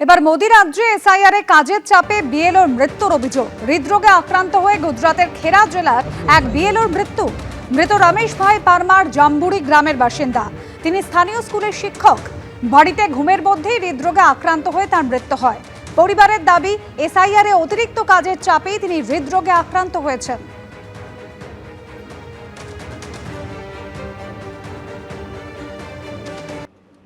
এবার মোদি রাজ্যে এসআইআর কাজের চাপে বিএলওর মৃত্যুর অভিযোগ। হৃদরোগে আক্রান্ত হয়ে গুজরাতের খেরা জেলার এক বিএলওর মৃত্যু। মৃত রমেশ ভাই পারমার জাম্বুড়ি গ্রামের বাসিন্দা। তিনি স্থানীয় স্কুলের শিক্ষক। বাড়িতে ঘুমের মধ্যেই হৃদরোগে আক্রান্ত হয়ে তার মৃত্যু হয়। পরিবারের দাবি, এসআইআর অতিরিক্ত কাজের চাপেই তিনি হৃদরোগে আক্রান্ত হয়েছেন।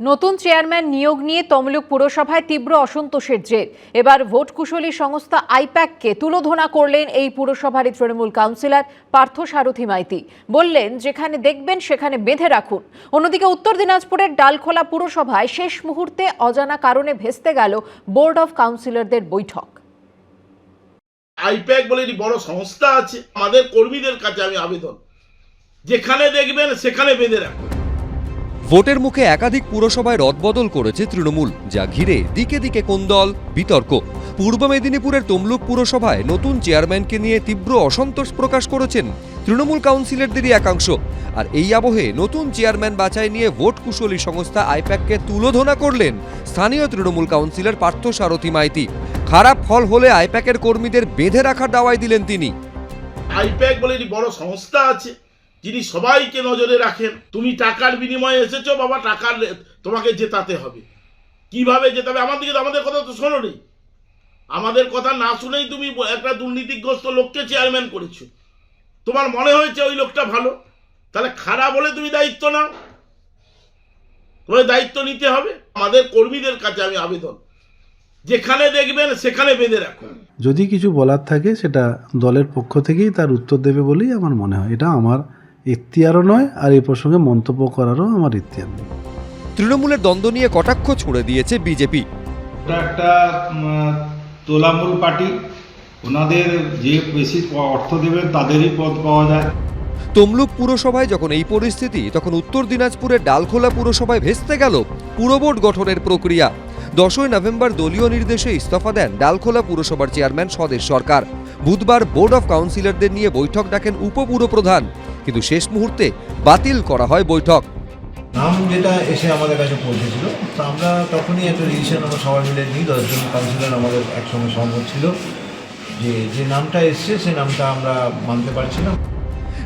নতুন চেয়ারম্যান নিয়োগ নিয়ে তমলুক পুরসভায় তীব্র অসন্তোষের জের। এবার ভোট কুশলী সংস্থা আইপ্যাককে তুলোধনা করলেন এই পুরসভারই তৃণমূল কাউন্সিলর পার্থ সারথী মাইতি। বললেন, যেখানে দেখবেন সেখানে বেঁধে রাখুন। অন্যদিকে উত্তর দিনাজপুরের ডালখোলা পুরসভায় শেষ মুহূর্তে অজানা কারণে ভেস্তে গেল বোর্ড অফ কাউন্সিলরদের বৈঠক। আইপ্যাক বলে একটি বড় সংস্থা আছে। আমাদের কর্মীদের কাছে আমি আবেদন। যেখানে দেখবেন সেখানে বেঁধে রাখুন। ভোটের মুখে একাধিক পুরসভায় রদবদল করেছে তৃণমূল, যা ঘিরে দিকে দিকে কোন্দল বিতর্ক। পূর্ব মেদিনীপুরের তমলুক পুরসভায় নতুন চেয়ারম্যানকে নিয়ে তীব্র অসন্তোষ প্রকাশ করেছেন তৃণমূল কাউন্সিলরদেরই একাংশ। আর এই আবহে নতুন চেয়ারম্যান বাছাই নিয়ে ভোট কুশলী সংস্থা আইপ্যাককে তুলোধনা করলেন স্থানীয় তৃণমূল কাউন্সিলর পার্থ সারথী মাইতি। খারাপ ফল হলে আইপ্যাকের কর্মীদের বেঁধে রাখার দাওয়াই দিলেন তিনি। আইপ্যাক বলে বড় সংস্থা আছে। যিনি সবাইকে নজরে রাখেন, তুমি টাকার বিনিময়ে এসেছ, বাবা, টাকার তোমাকে জেতাতে হবে। কীভাবে জেতাবে? আমাদের দিকে আমাদের কথা তো শোনো নেই আমাদের কথা না শুনেই তুমি একটা দুর্নীতিগ্রস্ত লোককে চেয়ারম্যান করেছ। তোমার মনে হয়েছে ওই লোকটা ভালো? তাহলে খারাপ হলে তুমি দায়িত্ব নাও। তোমার দায়িত্ব নিতে হবে। আমাদের কর্মীদের কাছে আমি আবেদন। যেখানে দেখবেন, সেখানে বেঁধে রাখুন যদি কিছু বলার থাকে, সেটা দলের পক্ষ থেকেই তার উত্তর দেবে বলেই আমার মনে হয়। এটা আমার এখতিয়ারও নয় আর এই প্রসঙ্গে মন্তব্য করারও আমার ইখতিয়ার নেই। তৃণমূলের দ্বন্দ্ব নিয়ে কটাক্ষ ছুড়ে দিয়েছে বিজেপি। ওটা একটা তোলামূল পার্টি ওনাদের যে বেশি অর্থ দেবেন তাদেরই পদ পাওয়া যায়। তমলুক পুরসভায় যখন এই পরিস্থিতি তখন উত্তর দিনাজপুরের ডালখোলা পুরসভায় ভেস্তে গেল পুরবোর্ড গঠনের প্রক্রিয়া। দশই নভেম্বর দলীয় নির্দেশে ইস্তফা দেন ডালখোলা পুরসভার চেয়ারম্যান স্বদেশ সরকার। বুধবার বোর্ড অফ কাউন্সিলরদের নিয়ে বৈঠক ডাকেন উপপুরপ্রধান। কিন্তু শেষ মুহূর্তে বাতিল করা হয় বৈঠক। নাম যেটা এসে আমাদের কাছে পৌঁছেছিল তো আমরা তখনই একটা ডিসিশন আমরা সবাই মিলে নিই দশজন কাউন্সিলর আমাদের একসঙ্গে সহমত ছিল যে যে নামটা এসছে সে নামটা আমরা মানতে পারছি না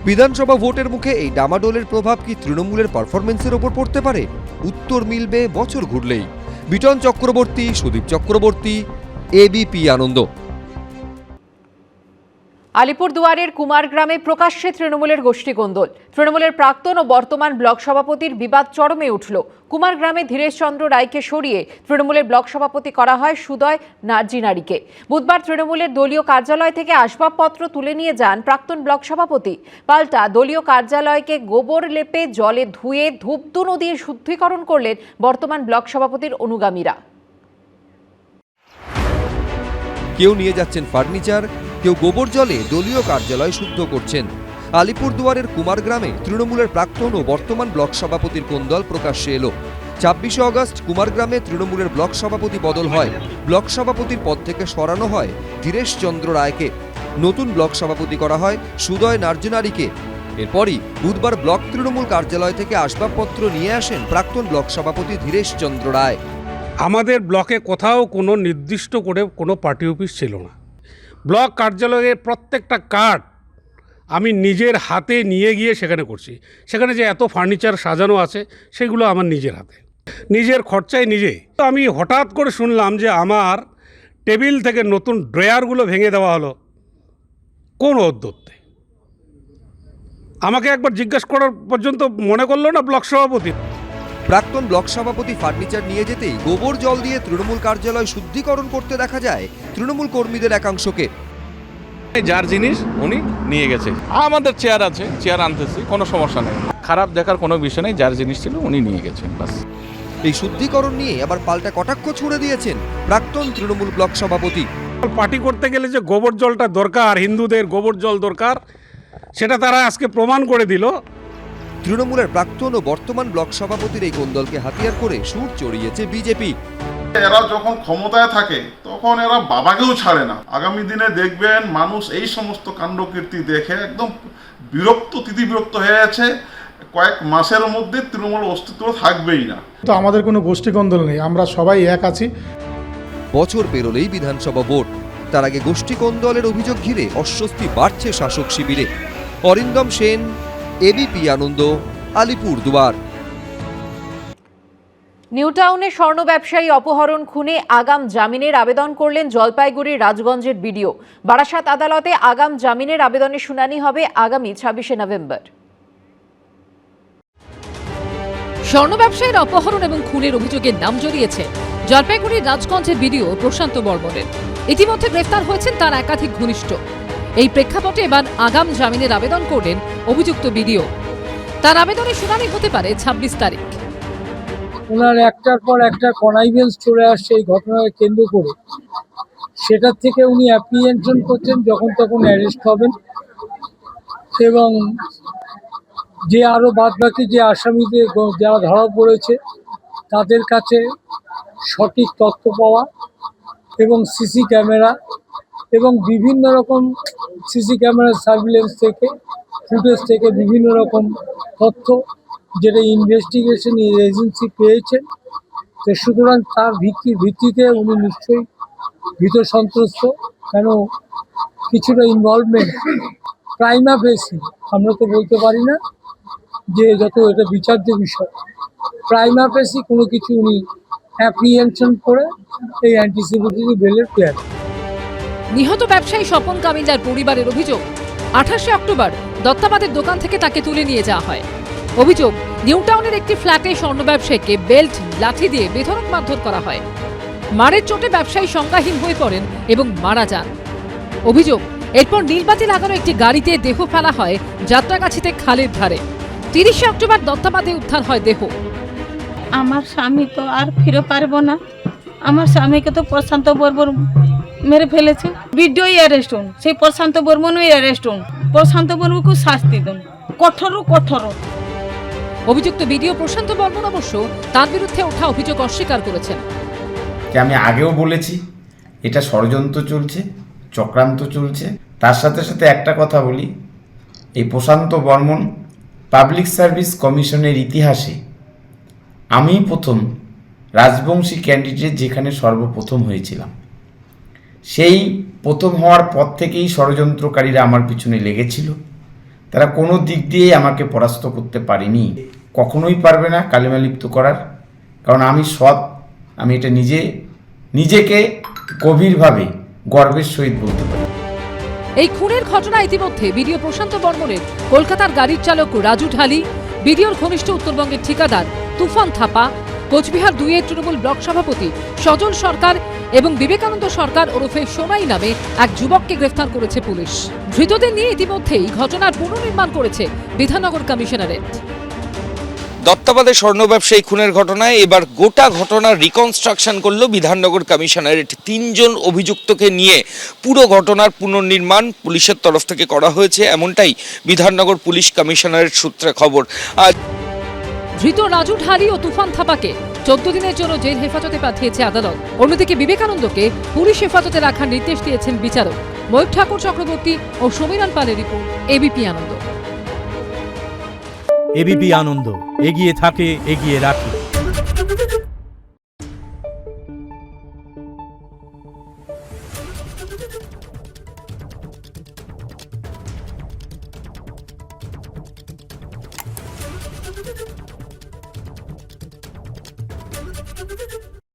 বিধানসভা ভোটের মুখে এই ডামাডোলের প্রভাব কি তৃণমূলের পারফরমেন্সের ওপর পড়তে পারে? উত্তর মিলবে বছর ঘুরলেই। বিটন চক্রবর্তী সুদীপ চক্রবর্তী এবিপি আনন্দ। আলিপুরদুয়ারের কুমারগ্রামে প্রকাশ্যে তৃণমূলের গোষ্ঠীকোন্দল তৃণমূলের প্রাক্তন ও বর্তমান ব্লক সভাপতির বিবাদ চরমে উঠল। কুমার কুমারগ্রামে ধীরেশচন্দ্র রায়কে সরিয়ে তৃণমূলের ব্লক সভাপতি করা হয় সুদয় নার্জিনারিকে বুধবার তৃণমূলের দলীয় কার্যালয় থেকে আসবাবপত্র তুলে নিয়ে যান প্রাক্তন ব্লক সভাপতি। পাল্টা দলীয় কার্যালয়কে গোবর লেপে জলে ধুয়ে ধূপধুনো দিয়ে শুদ্ধিকরণ করলেন বর্তমান ব্লক সভাপতির অনুগামীরা। কেউ নিয়ে যাচ্ছেন ফার্নিচার কেউ গোবর জলে দলীয় কার্যালয় শুদ্ধ করছেন। আলিপুরদুয়ারের কুমারগ্রামে তৃণমূলের প্রাক্তন ও বর্তমান ব্লক সভাপতির কোন্দল প্রকাশ্যে এলো। ছাব্বিশে অগস্ট কুমারগ্রামে তৃণমূলের ব্লক সভাপতি বদল হয়। ব্লক সভাপতির পদ থেকে সরানো হয় ধীরেশ চন্দ্র রায়কে। নতুন ব্লক সভাপতি করা হয় সুদয় নার্জনারিকে। এরপরই বুধবার ব্লক তৃণমূল কার্যালয় থেকে আসবাবপত্র নিয়ে আসেন প্রাক্তন ব্লক সভাপতি ধীরেশ চন্দ্র রায়। আমাদের ব্লকে কোথাও কোনো নির্দিষ্ট করে কোনো পার্টি অফিস ছিল না। ব্লক কার্যালয়ের প্রত্যেকটা কার্ড আমি নিজের হাতে নিয়ে গিয়ে সেখানে করছি। সেখানে যে এত ফার্নিচার সাজানো আছে, সেগুলো আমার নিজের হাতে। নিজের খরচায় নিজে। তো আমি হঠাৎ করে শুনলাম যে আমার টেবিল থেকে নতুন ড্রয়ারগুলো ভেঙে দেওয়া হলো। কোন অদ্যত্তে আমাকে একবার জিজ্ঞেস করার পর্যন্ত মনে করল না ব্লক সভাপতি। প্রাক্তন ব্লক সভাপতি ফার্নিচার নিয়ে যেতেই গোবর জল দিয়ে তৃণমূল কার্যালয় শুদ্ধিকরণ করতে দেখা যায় তৃণমূল কর্মীদের একাংশকে। যার জিনিস উনি নিয়ে গেছে। আমাদের চেয়ার আছে চেয়ার আনতেছি কোনো সমস্যা নেই। খারাপ দেখার কোনো বিষয় নেই যার জিনিস ছিল উনি নিয়ে গেছেন বাস। এই শুদ্ধিকরণ নিয়ে আবার পাল্টা কটাক্ষ ছুড়ে দিয়েছেন প্রাক্তন তৃণমূল ব্লক সভাপতি। পার্টি করতে গেলে যে গোবর জলটা দরকার হিন্দুদের গোবর জল দরকার সেটা তারা আজকে প্রমাণ করে দিল। তৃণমূলের প্রাক্তন ও বর্তমান ব্লক সভাপতির এই কোন্দলকে হাতিয়ার করে সুর চড়িয়েছে বিজেপি। এরা যখন ক্ষমতায় থাকে তখন এরা বাবাকেও ছাড়ে না। আগামী দিনে দেখবেন মানুষ এই সমস্ত কাণ্ডকীর্তি দেখে একদম বিরক্ত তিতিবিরক্ত হয়ে আছে। কয়েক মাসের মধ্যে তৃণমূল অস্তিত্ব থাকবেই না। তো আমাদের কোনো গোষ্ঠীকন্দল নেই আমরা সবাই এক আছি। বছর পেরোলেই বিধানসভা ভোট। তার আগে গোষ্ঠী কোন্দলের অভিযোগ ঘিরে অস্বস্তি বাড়ছে শাসক শিবিরে। অরিন্দম সেন এবিপি আনন্দ আলিপুর দুয়ার নিউটাউনে স্বর্ণ ব্যবসায়ী অপহরণ খুনে আগাম জামিনের আবেদন করলেন জলপাইগুড়ির রাজগঞ্জের বিডিও। বারাসাত আদালতে আগাম জামিনের আবেদনের শুনানি হবে আগামী ছাব্বিশে নভেম্বর। স্বর্ণ ব্যবসায়ীর অপহরণ এবং খুনের অভিযোগে নাম জড়িয়েছে জলপাইগুড়ির রাজগঞ্জের বিডিও প্রশান্ত বর্মনের। ইতিমধ্যে গ্রেফতার হয়েছেন তার একাধিক ঘনিষ্ঠ। এই প্রেক্ষাপটে এবার আগাম জামিনের আবেদন করলেন অভিযুক্ত বিডিও। তার আবেদনের শুনানি হতে পারে ছাব্বিশ তারিখ। ওনার একটার পর একটা কনাইভেন্স চলে আসছে এই ঘটনাকে কেন্দ্র করে। সেটার থেকে উনি অ্যাপ্রিহেনশন করছেন যখন তখন অ্যারেস্ট হবেন। এবং যে আরও বাদবাকি যে আসামিদের যারা ধরা পড়েছে, তাদের কাছে সঠিক তথ্য পাওয়া এবং সিসি ক্যামেরা এবং বিভিন্ন রকম সিসি ক্যামেরার সার্ভিলেন্স থেকে, ফুটেজ থেকে বিভিন্ন রকম তথ্য যেটা ইনভেস্টিগেশন এজেন্সি পেয়েছে। তো সুতরাং তার ভিত্তি, ভিত্তিতে উনি নিশ্চয়ই ভীত সন্ত্রস্ত। কেন কিছুটা ইনভলভমেন্ট প্রাইমা ফেসি আমরা তো বলতে পারি না যে যত এটা বিচার্য বিষয়। প্রাইমা ফেসি কোনো কিছু উনি অ্যাপ্রিহেনশন করে এই অ্যান্টিসিপেটরি বেলের প্ল্যান নিহত ব্যবসায়ী স্বপন কামিলার পরিবারের অভিযোগ, আঠাশে অক্টোবর দত্তাবাদের দোকান থেকে তাকে তুলে নিয়ে যাওয়া হয়। অভিযোগ, নিউটাউনের একটি ফ্ল্যাটে স্বর্ণ ব্যবসায়ীকে বেল্ট, লাঠি দিয়ে বেধড়ক মারধর করা হয়। মারের চোটে ব্যবসায়ী সংজ্ঞাহীন হয়ে পড়েন এবং মারা যান। অভিযোগ, এরপর নীলবাতি লাগানো একটি গাড়িতে দেহ ফেলা হয় যাত্রাগাছিতে খালের ধারে। তিরিশে অক্টোবর দত্তাবাদে উদ্ধার হয় দেহ। আমার স্বামী তো আর ফিরে পারব না। আমার স্বামীকে তো প্রশান্ত বর্মন মেরে ফেলেছে। ভিডিওই অ্যারেস্ট হন। সেই প্রশান্ত বর্মনই অ্যারেস্ট হন। প্রশান্ত বর্মনকে শাস্তি দিন। কঠোর কঠোর। অভিযুক্ত বিডিও প্রশান্ত বর্মন অবশ্য তার বিরুদ্ধে ওঠা অভিযোগ অস্বীকার করেছেন। যে আমি আগেও বলেছি এটা ষড়যন্ত্র চলছে চক্রান্ত চলছে। তার সাথে সাথে একটা কথা বলি এই প্রশান্ত বর্মন পাবলিক সার্ভিস কমিশনের ইতিহাসে আমি প্রথম রাজবংশী ক্যান্ডিডেট যেখানে সর্বপ্রথম হয়েছিলাম। সেই প্রথম হওয়ার পর থেকেই ষড়যন্ত্রকারীরা আমার পিছনে লেগেছিল। তারা কোনো দিক দিয়েই আমাকে পরাস্ত করতে পারেনি। কখনোই পারবে না কালিমালিপ্ত করার। কারণ আমি সৎ, আমি এটা নিজে, নিজেকে গভীরভাবে গর্বের সহিত বলতে পারি। এই খুনের ঘটনা ইতিমধ্যে বিডিও প্রশান্ত বর্মনের, কলকাতার গাড়ির চালক রাজু ঢালি, বিডিওর ঘনিষ্ঠ উত্তরবঙ্গের ঠিকাদার তুফান থাপা, কোচবিহার দুইয়ের তৃণমূল ব্লক সভাপতি সজল সরকার এবং বিবেকানন্দ সরকার ওরফে সোনাই নামে এক যুবককে গ্রেফতার করেছে পুলিশ। ধৃতদের নিয়ে ইতিমধ্যেই ঘটনার পুনর্নির্মাণ করেছে বিধাননগর কমিশনারেট। দত্তাবাদে স্বর্ণ ব্যবসায়ী খুনের ঘটনায় এবার গোটা ঘটনার রিকনস্ট্রাকশন করল বিধাননগর কমিশনারেট। তিনজন অভিযুক্তকে নিয়ে পুরো ঘটনার পুনর্নির্মাণ পুলিশের তরফ থেকে করা হয়েছে, এমনটাই বিধাননগর পুলিশ কমিশনারেট সূত্রে খবর। আজ ধৃত রাজু ঢালি ও তুফান থাপাকে চোদ্দ দিনের জন্য জেল হেফাজতে পাঠিয়েছে আদালত। অন্যদিকে বিবেকানন্দকে পুলিশ হেফাজতে রাখার নির্দেশ দিয়েছেন বিচারক। ময়ূর ঠাকুর চক্রবর্তী ও সমীরণ পালের report, ABP Ananda. ABP Ananda, এগিয়ে থাকে, এগিয়ে রাখে।